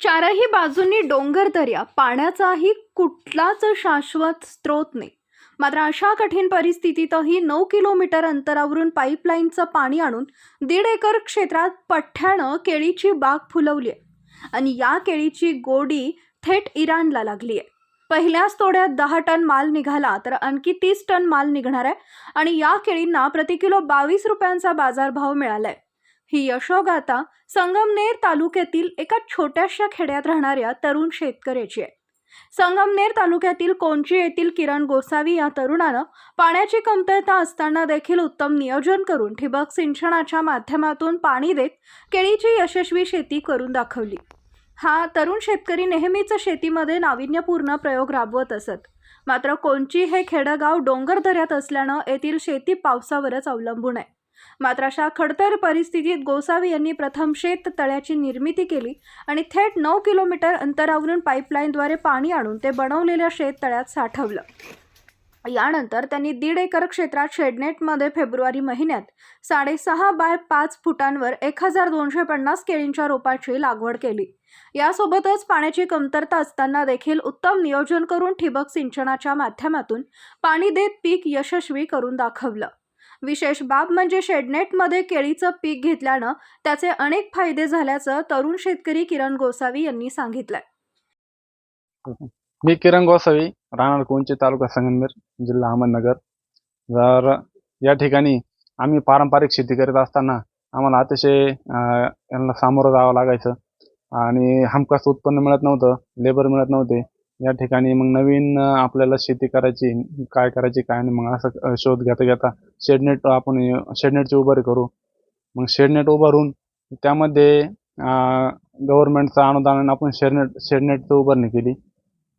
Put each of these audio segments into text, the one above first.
चारही बाजूंनी डोंगर दर्या पाण्याचाही कुठलाच शाश्वत स्रोत नाही. मात्र अशा कठीण परिस्थितीतही नऊ किलोमीटर अंतरावरून पाईपलाईनचं पाणी आणून दीड एकर क्षेत्रात पठ्ठ्यानं केळीची बाग फुलवली आहे. आणि या केळीची गोडी थेट इराणला लागली आहे. पहिल्याच तोड्यात दहा टन माल निघाला तर आणखी तीस टन माल निघणार आहे. आणि या केळींना प्रति किलो बावीस रुपयांचा बाजारभाव मिळाला आहे ही यशोगाथा संगमनेर तालुक्यातील एका छोट्याशा खेड्यात राहणाऱ्या तरुण शेतकऱ्याची आहे. संगमनेर तालुक्यातील कोंची येथील किरण गोसावी या तरुणानं पाण्याची कमतरता असताना देखील उत्तम नियोजन करून ठिबक सिंचनाच्या माध्यमातून पाणी देत केळीची यशस्वी शेती करून दाखवली. हा तरुण शेतकरी नेहमीच शेतीमध्ये नाविन्यपूर्ण प्रयोग राबवत असत. मात्र कोंची हे खेडगाव डोंगर दऱ्यात असल्यानं येथील शेती पावसावरच अवलंबून आहे. मात्र अशा खडतर परिस्थितीत गोसावी यांनी प्रथम शेत तळ्याची निर्मिती केली आणि थेट नऊ किलोमीटर अंतरावरून पाईपलाईनद्वारे पाणी आणून ते बनवलेल्या शेत तळ्यात साठवलं. यानंतर त्यांनी दीड एकर क्षेत्रात शेडनेटमध्ये फेब्रुवारी महिन्यात साडेसहा बाय पाच फुटांवर एक हजार दोनशे पन्नास केळींच्या रोपाची लागवड केली. यासोबतच पाण्याची कमतरता असताना देखील उत्तम नियोजन करून ठिबक सिंचनाच्या माध्यमातून पाणी देत पीक यशस्वी करून दाखवलं. विशेष बाब म्हणजे शेडनेटमध्ये केळीचं पीक घेतल्यानं त्याचे अनेक फायदे झाल्याचं तरुण शेतकरी किरण गोसावी यांनी सांगितलंय. मी किरण गोसावी राहणार कोणचे तालुका संगमनेर जिल्हा अहमदनगर. तर या ठिकाणी आम्ही पारंपरिक शेती करीत असताना आम्हाला अतिशय यांना सामोरं जावं लागायचं. आणि हमखास उत्पन्न मिळत नव्हतं लेबर मिळत नव्हते. या ठिकाणी मग नवीन आपल्याला शेती करायची काय करायची काय नाही मग असं शोध घेता घेता शेडनेट आपण शेडनेटची उभारी करू. मग शेडनेट उभारून त्यामध्ये गव्हर्नमेंटचं अनुदान आपण शेडनेट शेडनेटची उभारणी केली.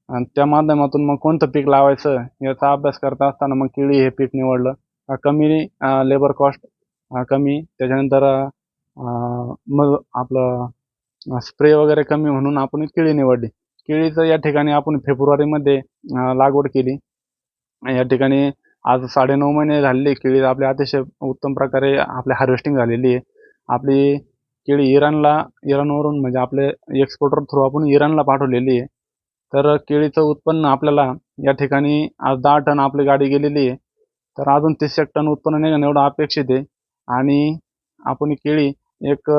आणि त्या माध्यमातून मग कोणतं पीक लावायचं याचा अभ्यास करता असताना मग केळी हे पीक निवडलं. कमी लेबर कॉस्ट कमी त्याच्यानंतर मग आपलं स्प्रे वगैरे कमी म्हणून आपण केळी निवडली. केळीचं या ठिकाणी आपण फेब्रुवारीमध्ये लागवड केली. या ठिकाणी आज साडेनऊ महिने झालेले केळी आपल्या अतिशय उत्तम प्रकारे आपली हार्वेस्टिंग झालेली आहे. आपली केळी इराणला इराणवरून म्हणजे आपले एक्सपोर्टर थ्रू आपण इराणला पाठवलेली आहे. तर केळीचं उत्पन्न आपल्याला या ठिकाणी आज दहा टन आपली गाडी गेलेली आहे. तर अजून तीस एक टन उत्पन्न निघणं एवढं अपेक्षित आहे. आणि आपण केळी एक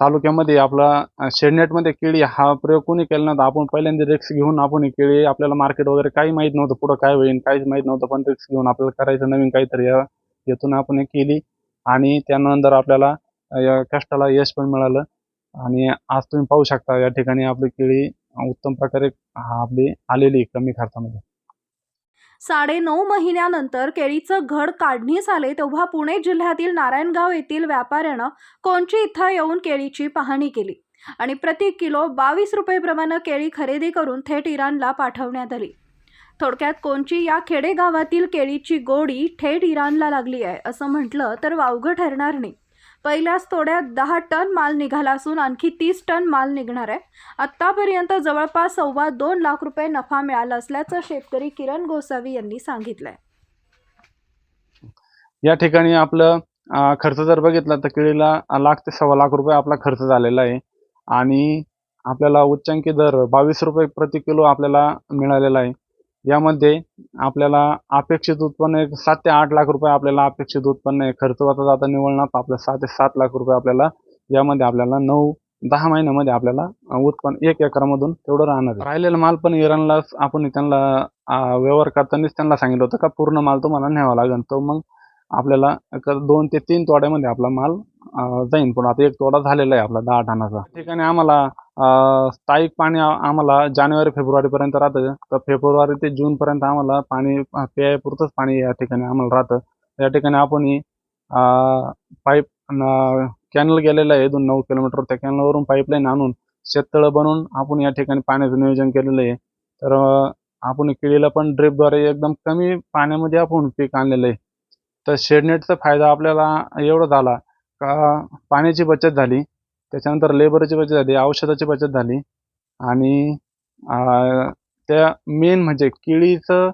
तालुक्यामध्ये आपला शेडनेटमध्ये केळी हा प्रयोग कोणी केला नव्हता. आपण पहिल्यांदा रिक्स घेऊन आपण ही केळी आपल्याला मार्केट वगैरे काही माहीत नव्हतं पुढं काय होईल काहीच माहीत नव्हतं पण रिक्स घेऊन आपल्याला करायचं नवीन काहीतरी या आपण हे केली. आणि त्यानंतर आपल्याला या कष्टाला यश पण मिळालं. आणि आज तुम्ही पाहू शकता या ठिकाणी आपली केळी उत्तम प्रकारे हा आपली आलेली कमी खर्चामध्ये. साडे नऊ महिन्यानंतर केळीचं घड काढणीस आले तेव्हा पुणे जिल्ह्यातील नारायणगाव येथील व्यापाऱ्यानं कोंची इथं येऊन केळीची पाहणी केली आणि प्रति किलो बावीस रुपये प्रमाणे केळी खरेदी करून थेट इराणला पाठवण्यात आली. थोडक्यात कोंची या खेडेगावातील केळीची गोडी थेट इराणला लागली आहे असं म्हटलं तर वावगं ठरणार नाही. पहिल्याच तोड्यात दहा टन माल निघाला असून आणखी तीस टन माल निघणार आहे. आत्तापर्यंत जवळपास सव्वा दोन लाख रुपये नफा मिळाला असल्याचं शेतकरी किरण गोसावी यांनी सांगितलंय. या ठिकाणी आपलं खर्च जर बघितला तर केळीला लाख ते सव्वा लाख रुपये आपला खर्च झालेला आहे. आणि आपल्याला उच्चांकी दर बावीस रुपये प्रति किलो आपल्याला मिळालेला आहे. यामध्ये आपल्याला अपेक्षित उत्पन्न एक सात ते आठ लाख रुपये आपल्याला अपेक्षित उत्पन्न आहे. खर्च जाता जाता निवडणार आपलं सहा ते सात लाख रुपये आपल्याला यामध्ये आपल्याला नऊ दहा महिन्यामध्ये आपल्याला उत्पन्न एक एकरामधून तेवढं राहणार राहिलेला माल पण इराणला आपण त्यांना व्यवहार करतानाच त्यांना सांगितलं होतं का पूर्ण माल तुम्हाला न्यावा लागेल. तो मग आपल्याला दोन ते तीन तोड्यामध्ये आपला माल जाईन पण आता एक तोडा झालेला आहे आपला दहा टनाचा ठिकाणी आम्हाला स्थायिक पाणी आम्हाला जानेवारी फेब्रुवारीपर्यंत राहतं. तर फेब्रुवारी ते जूनपर्यंत आम्हाला पाणी अं, प्यायपुरतंच पाणी या ठिकाणी आम्हाला राहतं. या ठिकाणी आपण पाईप कॅनल गेलेलं आहे. दोन नऊ किलोमीटर त्या कॅनलवरून पाईपलाईन आणून शेततळं बनवून आपण या ठिकाणी पाण्याचं नियोजन केलेलं आहे. तर आपण केळीला पण ड्रिपद्वारे एकदम कमी पाण्यामध्ये आपण पीक आणलेलं आहे. तर शेडनेटचा फायदा आपल्याला एवढा झाला का पाण्याची बचत झाली त्याच्यानंतर लेबरची बचत झाली औषधाची बचत झाली आणि त्या मेन म्हणजे केळीचं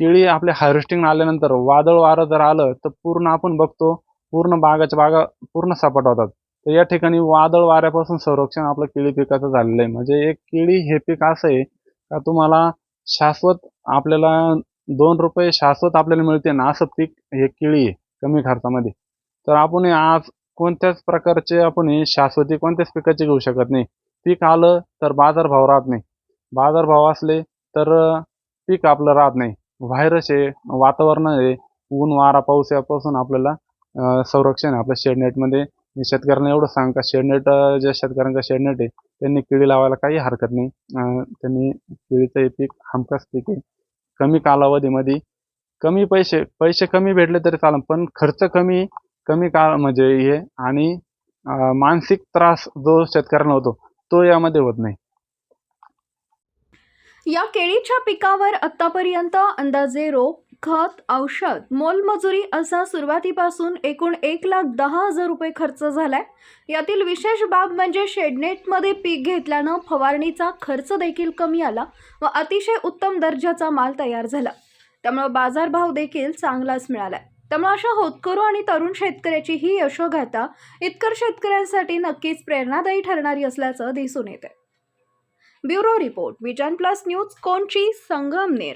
केळी आपल्या हार्वेस्टिंग आल्यानंतर वादळ वारं जर आलं तर पूर्ण आपण बघतो पूर्ण बागाच्या बागा पूर्ण सपाट होतात. तर या ठिकाणी वादळ वाऱ्यापासून संरक्षण आपलं केळी पिकाचं झालेलं आहे. म्हणजे एक केळी हे पीक असं आहे का तुम्हाला शाश्वत आपल्याला दोन रुपये शाश्वत आपल्याला मिळते ना असं पीक हे केळी आहे कमी खर्चामध्ये. तर आपण आज कोणत्याच प्रकारचे आपण हे शाश्वती कोणत्याच पिकाचे घेऊ शकत नाही. पीक आलं तर बाजारभाव राहत नाही. बाजारभाव असले तर पीक आपलं राहत नाही. व्हायरस आहे वातावरण आहे ऊन वारा पाऊस यापासून आपल्याला संरक्षण आहे. आपल्या शेडनेटमध्ये शेतकऱ्यांना एवढं सांग का शेडनेट ज्या शेतकऱ्यांचा शेडनेट आहे त्यांनी केळी लावायला काही हरकत नाही. त्यांनी केळीचं हे पीक हमखास पीक आहे. कमी कालावधीमध्ये कमी पैसे पैसे कमी भेटले तरी चालेल पण खर्च कमी कमी काळ म्हणजे हे आणि मानसिक त्रास जो शेतकऱ्यांना होतो तो यामध्ये होत नाही. या केळीच्या पिकावर आतापर्यंत अंदाजे रोप खत औषध मोलमजुरी असा सुरुवातीपासून एकूण एक लाख दहा हजार रुपये खर्च झालाय. यातील विशेष बाब म्हणजे शेडनेटमध्ये पीक घेतल्यानं फवारणीचा खर्च देखील कमी आला व अतिशय उत्तम दर्जाचा माल तयार झाला. त्यामुळे बाजारभाव देखील चांगलाच मिळालाय. त्यामुळे अशा होतकरू आणि तरुण शेतकऱ्याची ही यशोगाथा इतकर शेतकऱ्यांसाठी नक्कीच प्रेरणादायी ठरणारी असल्याचं दिसून येते bureau report vision plus news कोणची संगमनेर.